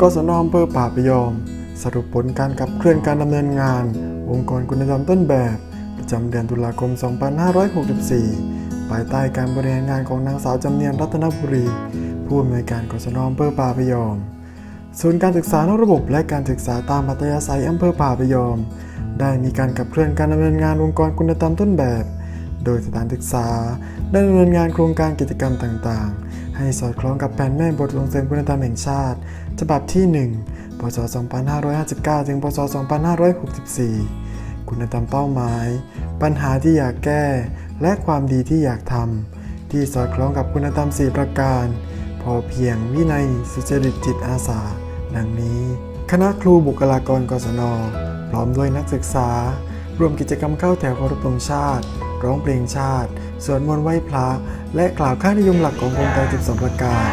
กศนอำเภอป่าพยอม สรุปผลการขับเคลื่อนการดำเนินงาน องค์กรคุณธรรมต้นแบบ ประจำเดือนตุลาคม 2564 ภายใต้การบริหารงานของนางสาวจำเนียนรัตนบุรี ผู้อำนวยการกศนอำเภอป่าพยอม ศูนย์การศึกษานอกระบบและการศึกษาตามอัตยาศัยอำเภอป่าพยอม ได้มีการขับเคลื่อนการดำเนินงานองค์กรคุณธรรมต้นแบบ โดยสถานศึกษาได้ดำเนินงานโครงการกิจกรรมต่างๆ ให้สอดคล้องกับแผนแม่บทส่งเสริมคุณธรรมแห่งชาติ ฉบับที่ 1 พศ 2559 ถึง พศ 2564 คุณธรรมเป้าหมาย ปัญหาที่อยากแก้ และความดีที่อยากทำที่สอดคล้องกับคุณธรรม 4 ประการ พอเพียงวินัยสุจริตจิตอาสา ดังนี้ คณะครูบุคลากรกศนพร้อมด้วยนักศึกษา ร่วมกิจกรรมเข้าแถวเคารพธงชาติ ร้องเพลงชาติ สวดมนต์ไหว้พระ และกล่าวค่านิยมหลักของโครงการ12ประการ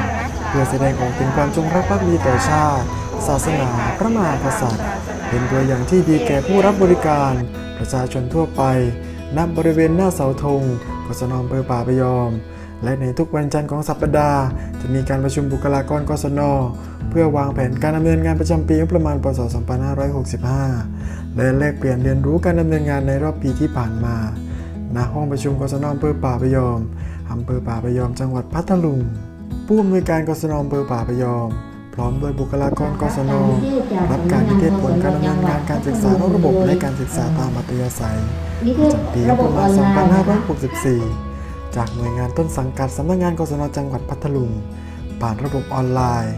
เพื่อแสดงออกถึงความจงรักภักดีต่อชาติ ศาสนา พระมหากษัตริย์ เป็นตัวอย่างที่ดีแก่ผู้รับบริการ ประชาชนทั่วไป ณ บริเวณหน้าเสาธงกศนอำเภอป่าพยอม และในทุกวันจันทร์ของสัปดาห์ จะมีการประชุมบุคลากรกศน เพื่อวางแผนการดำเนินงานประจำปีงบประมาณพศ 2565 และแลกเปลี่ยนเรียนรู้การดำเนินงานในรอบปีที่ผ่านมา ณ ห้องประชุมกศนอำเภอป่าพยอมอำเภอป่าพยอม จังหวัดพัทลุง ผู้อำนวยการกศนอำเภอป่าพยอม พร้อมด้วยบุคลากรกศน รับการนิเทศผลการดำเนินงานการศึกษานอกระบบและการศึกษาตามอัตยาศัยประจำปีงบประมาณ 2564 จากหน่วยงานต้นสังกัดสำนักงานกศนจังหวัดพัทลุง ผ่านระบบออนไลน์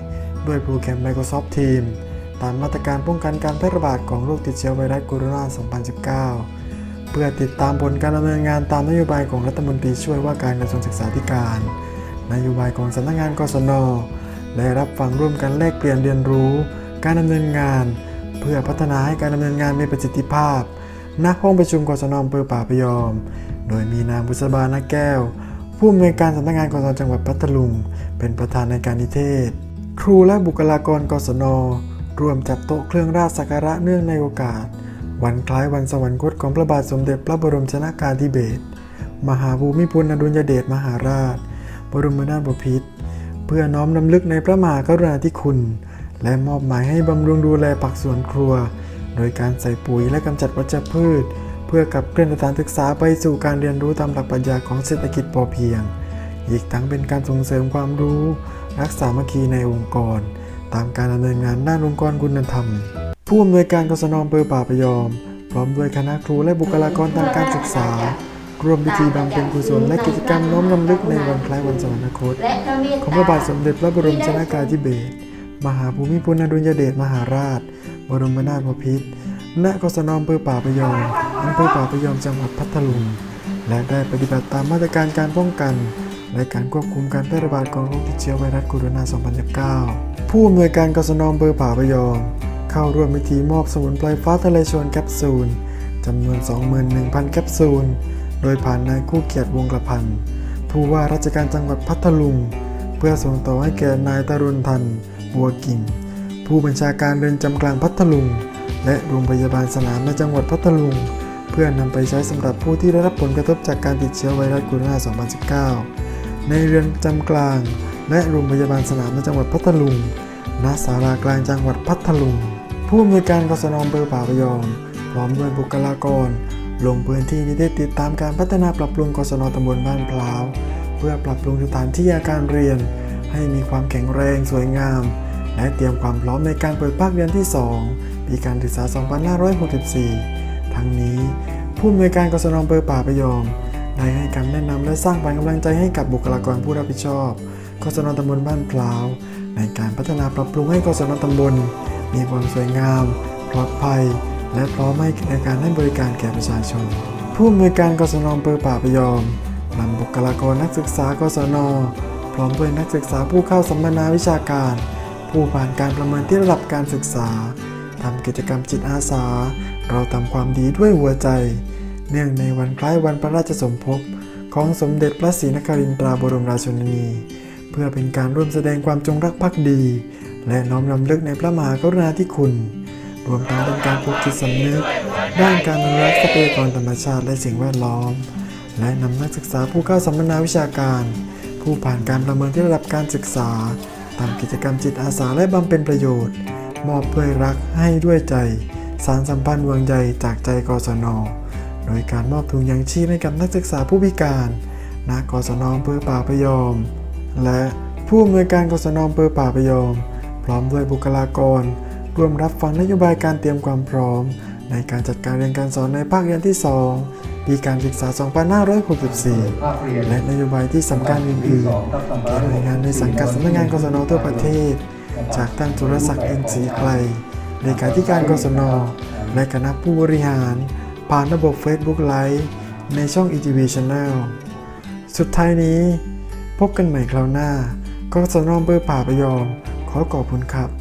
ด้วยโปรแกรม Microsoft Teams ตามมาตรการป้องกันการแพร่ระบาดของโรคติดเชื้อไวรัสโคโรนา 2019 เพื่อติดตามผลการดำเนินงานตามนโยบายของรัฐมนตรีช่วยว่าการกระทรวงศึกษาธิการ นโยบายของสำนักงานกศน และรับฟังร่วมกันแลกเปลี่ยนเรียนรู้ การดำเนินงาน เพื่อพัฒนาให้การดำเนินงานมีประสิทธิภาพ ณห้องประชุมกศนอำเภอป่าพยอม โดยมีนางบุษบานาแก้ว ผู้อำนวยการสำนักงานกศนจังหวัดพัทลุง เป็นประธานในการนิเทศ ครูและบุคลากรกศนร่วมจัดโต๊ะเครื่องราชสักการะเนื่องในโอกาส วันคล้ายวันสวรรคตของพระบาทสมเด็จพระบรมชนากาธิเบศรมหาภูมิพลอดุลยเดชมหาราช บรมนาถบพิตรเพื่อน้อมนำลึกในพระมหากรุณาธิคุณ และมอบหมายให้บำรุงดูแลผักสวนครัว โดยการใส่ปุ๋ยและกำจัดวัชพืช เพื่อกับเคลื่อนสถานศึกษาไปสู่การเรียนรู้ตามหลักปรัชญาของเศรษฐกิจพอเพียง อีกทั้งเป็นการส่งเสริมความรู้ รักษามัคคีในองค์กร ตามการดำเนินงานด้านองค์กรคุณธรรม ผู้อำนวยการกศนอำเภอป่าพยอม พร้อมด้วยคณะครูและบุคลากรทางการศึกษาร่วมพิธีบำเพ็ญกุศลและกิจกรรมน้อมรำลึกในวันคล้ายวันสวรรคตและพระเมตของพระบาทสมเด็จพระบรมชนากาธิเบศร มหาภูมิพลอดุลยเดชมหาราช บรมนาถบพิตรณกศนอำเภอป่าพยอมอำเภอป่าพยอมจังหวัดพัทลุง และได้ปฏิบัติตามมาตรการการป้องกัน และการควบคุมการแพร่ระบาดของโรคติดเชื้อไวรัสโคโรนา 2019 ผู้อำนวยการกศนอำเภอป่าพยอม เข้าร่วมพิธีมอบสมุนไพรฟ้าทะเลชวนแคปซูลจำนวน 21,000 แคปซูล โดยผ่านนายคู่เกียรติวงกระพัน ผู้ว่าราชการจังหวัดพัทลุง เพื่อส่งต่อให้แก่นายตรุณทัน บัวกิ่ง ผู้บัญชาการเรือนจำกลางพัทลุง และโรงพยาบาลสนามในจังหวัดพัทลุง เพื่อนำไปใช้สำหรับผู้ที่ได้รับผลกระทบจากการติดเชื้อไวรัสโคโรนา 2019 ในเรือนจำกลาง และโรงพยาบาลสนามในจังหวัดพัทลุงณศาลากลางจังหวัดพัทลุง ผู้อำนวยการกศนอำเภอป่าพยอม พร้อมด้วยบุคลากร ลงพื้นที่นิเทศติดตามการพัฒนาปรับปรุงกศนตำบลบ้านพร้าว เพื่อปรับปรุงสถานที่อาคารเรียน ให้มีความแข็งแรงสวยงาม และเตรียมความพร้อมในการเปิดภาคเรียนที่ 2 ปีการศึกษา 2564 ทั้งนี้ ผู้อำนวยการกศนอำเภอป่าพยอม ได้ให้คำแนะนำและสร้างขวัญกำลังใจให้กับบุคลากรผู้รับผิดชอบกศนตำบลบ้านพร้าว ในการพัฒนาปรับปรุงให้กศนตำบล มีความสวยงาม ปลอดภัย และพร้อมให้ในการให้บริการแก่ประชาชน ผู้อำนวยการกศนอำเภอป่าพยอมนำบุคลากรนักศึกษากศนพร้อมด้วยนักศึกษาผู้เข้าสัมมนาวิชาการ ผู้ผ่านการประเมินที่ระดับการศึกษาทำกิจกรรมจิตอาสา เราทำความดีด้วยหัวใจ เนื่องในวันคล้ายวันพระราชสมภพของสมเด็จพระศรีนครินทราบรมราชชนนี เพื่อเป็นการร่วมแสดงความจงรักภักดี และน้อมรำลึกในพระมหากรุณาธิคุณรรวมทั้งเป็นการปลุกจิตสำนึก ด้านการอนุรักษ์ทรัพยากรธรรมชาติและสิ่งแวดล้อม และนำนักศึกษาผู้เข้าสัมมนาวิชาการ ผู้ผ่านการประเมินที่ระดับการศึกษา ตามกิจกรรมจิตอาสาและบำเพ็ญประโยชน์ มอบด้วยรักให้ด้วยใจ สารสัมพันธ์วงใยจากใจกศน โดยการมอบถุงยางชีพให้กับนักศึกษาผู้พิการณกศนอำเภอป่าพยอม และผู้อำนวยการกศนอำเภอป่าพยอม พร้อมด้วยบุคลากร ร่วมรับฟังนโยบายการเตรียมความพร้อม ในการจัดการเรียนการสอนในภาคเรียนที่ 2 ปีการศึกษา 2564 และนโยบายที่สำคัญอื่นๆที่หน่วยงานในสังกัดสำนักงานกศนทั่วประเทศ จากท่านสุรศักดิ์เอ็นศรีไกลเลขาธิการกศนและคณะผู้บริหาร ผ่านระบบ Facebook Live ในช่อง ETV Channel สุดท้ายนี้ พบกันใหม่คราวหน้า กศนอำเภอป่าพยอม ขอขอบคุณครับ